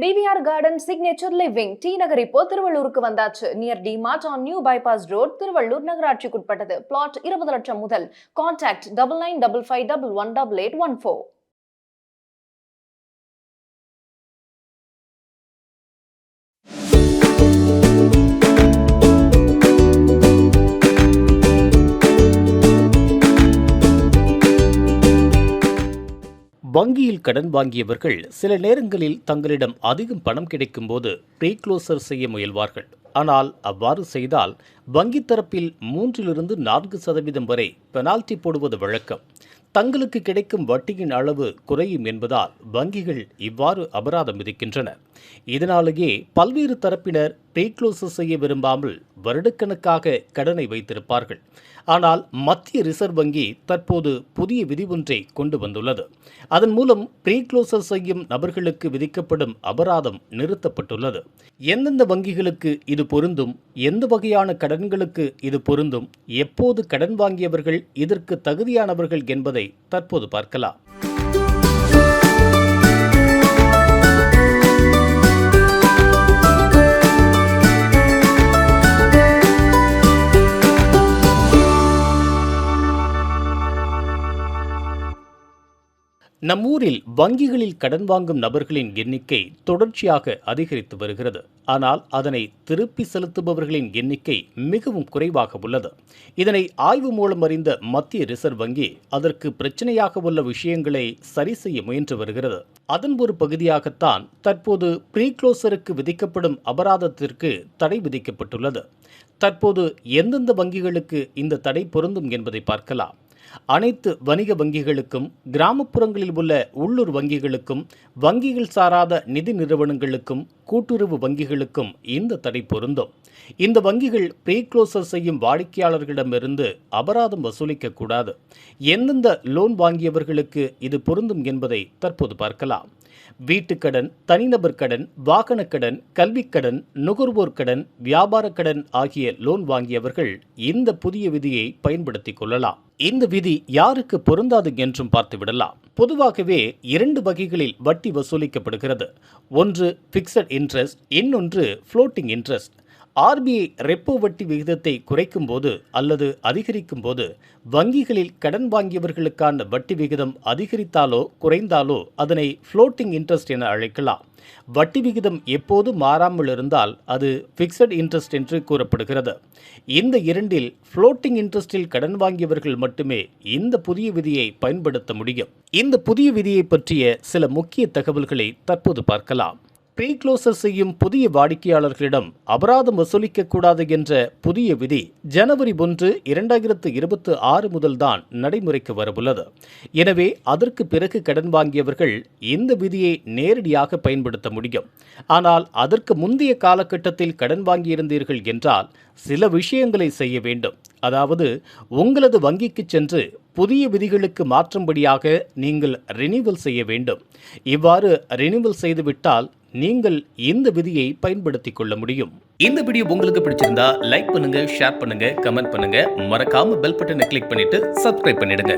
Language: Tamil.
TVR garden signature living T Nagar இப்போ திருவள்ளூருக்கு வந்தாச்சு. Near D mart on new bypass road Thiruvallur நகராட்சிக்குட்பட்டது plot இருபது லட்சம் முதல். Contact double nine double five double one double eight one four வங்கியில் கடன் வாங்கியவர்கள் சில நேரங்களில் தங்களிடம் அதிகம் பணம் கிடைக்கும் போது ப்ரீக்ளோசர் செய்ய முயல்வார்கள். ஆனால் அவ்வாறு செய்தால் வங்கி தரப்பில் மூன்றிலிருந்து நான்கு சதவீதம் வரை பெனால்டி போடுவது வழக்கம். தங்களுக்கு கிடைக்கும் வட்டியின் அளவு குறையும் என்பதால் வங்கிகள் இவ்வாறு அபராதம் விதிக்கின்றன இதனாலேயே பல்வேறு தரப்பினர் ரீக்ளோசஸ் செய்ய விரும்பாமல் வருடக்கணக்காக கடனை வைத்திருப்பார்கள். ஆனால் மத்திய ரிசர்வ் வங்கி தற்போது புதிய விதி ஒன்றை கொண்டு வந்துள்ளது. அதன் மூலம் ப்ரீக்ளோசர் செய்யும் நபர்களுக்கு விதிக்கப்படும் அபராதம் நிறுத்தப்பட்டுள்ளது. எந்தெந்த வங்கிகளுக்கு இது பொருந்தும்? எந்த வகையான கடன்களுக்கு இது பொருந்தும்? எப்போது கடன் வாங்கியவர்கள் இதற்கு தகுதியானவர்கள் என்பதை தற்போது பார்க்கலாம். நம் ஊரில் வங்கிகளில் கடன் வாங்கும் நபர்களின் எண்ணிக்கை தொடர்ச்சியாக அதிகரித்து வருகிறது. ஆனால் அதனை திருப்பி செலுத்துபவர்களின் எண்ணிக்கை மிகவும் குறைவாக உள்ளது. இதனை ஆய்வு மூலம் அறிந்த மத்திய ரிசர்வ் வங்கி அதற்கு பிரச்சனையாக உள்ள விஷயங்களை சரி செய்ய முயன்று வருகிறது. அதன் ஒரு பகுதியாகத்தான் தற்போது ப்ரீக்ளோசருக்கு விதிக்கப்படும் அபராதத்திற்கு தடை விதிக்கப்பட்டுள்ளது. தற்போது எந்தெந்த வங்கிகளுக்கு இந்த தடை பொருந்தும் என்பதை பார்க்கலாம். அனைத்து வணிக வங்கிகளுக்கும் கிராமப்புறங்களில் உள்ள உள்ளூர் வங்கிகளுக்கும் வங்கிகள் சாராத நிதி நிறுவனங்களுக்கும் கூட்டுறவு வங்கிகளுக்கும் இந்த தடை பொருந்தும். இந்த வங்கிகள் ப்ரீக்ளோசர் செய்யும் வாடிக்கையாளர்களிடமிருந்து அபராதம் வசூலிக்கக்கூடாது எந்தெந்த லோன் வாங்கியவர்களுக்கு இது பொருந்தும் என்பதை தற்போது பார்க்கலாம். வீட்டுக்கடன் தனிநபர் கடன் வாகனக் கடன் கல்விக் கடன் நுகர்வோர் கடன் வியாபார கடன் ஆகிய லோன் வாங்கியவர்கள் இந்த புதிய விதியை பயன்படுத்திக் கொள்ளலாம். இந்த விதி யாருக்கு பொருந்தாது என்றும் பார்த்துவிடலாம். பொதுவாகவே இரண்டு வகைகளில் வட்டி வசூலிக்கப்படுகிறது. ஒன்று ஃபிக்ஸட் இன்ட்ரெஸ்ட் இன்னொன்று ஃப்ளோட்டிங் இன்ட்ரெஸ்ட் ஆர்பிஐ ரெப்போ வட்டி விகிதத்தை குறைக்கும் போது அல்லது அதிகரிக்கும் போது வங்கிகளில் கடன் வாங்கியவர்களுக்கான வட்டி விகிதம் அதிகரித்தாலோ குறைந்தாலோ அதனை ஃப்ளோட்டிங் இன்ட்ரெஸ்ட் என அழைக்கலாம். வட்டி விகிதம் எப்போது மாறாமல் இருந்தால் அது ஃபிக்ஸட் இன்ட்ரெஸ்ட் என்று கூறப்படுகிறது. இந்த இரண்டில் ஃப்ளோட்டிங் இன்ட்ரெஸ்டில் கடன் வாங்கியவர்கள் மட்டுமே இந்த புதிய விதியை பயன்படுத்த முடியும். இந்த புதிய விதியை பற்றிய சில முக்கிய தகவல்களை தற்போது பார்க்கலாம். ப்ரீக்ளோசர் செய்யும் புதிய வாடிக்கையாளர்களிடம் அபராதம் வசூலிக்கக்கூடாது என்ற புதிய விதி ஜனவரி ஒன்று இரண்டாயிரத்து இருபத்து ஆறு முதல்தான் நடைமுறைக்கு வரவுள்ளது. எனவே அதற்கு பிறகு கடன் வாங்கியவர்கள் இந்த விதியை நேரடியாக பயன்படுத்த முடியும். ஆனால் அதற்கு முந்தைய காலகட்டத்தில் கடன் வாங்கியிருந்தீர்கள் என்றால் சில விஷயங்களை செய்ய வேண்டும். அதாவது உங்களது வங்கிக்கு சென்று புதிய விதிகளுக்கு மாற்றும்படியாக நீங்கள் ரினிவல் செய்ய வேண்டும். இவ்வாறு ரினிவல் செய்துவிட்டால் நீங்கள் இந்த விதியை பயன்படுத்திக் கொள்ள முடியும். இந்த வீடியோ உங்களுக்கு பிடிச்சிருந்தா லைக் பண்ணுங்க ஷேர் பண்ணுங்க கமெண்ட் பண்ணுங்க. மறக்காம பெல் பட்டனை கிளிக் பண்ணிட்டு சப்ஸ்கிரைப் பண்ணிடுங்க.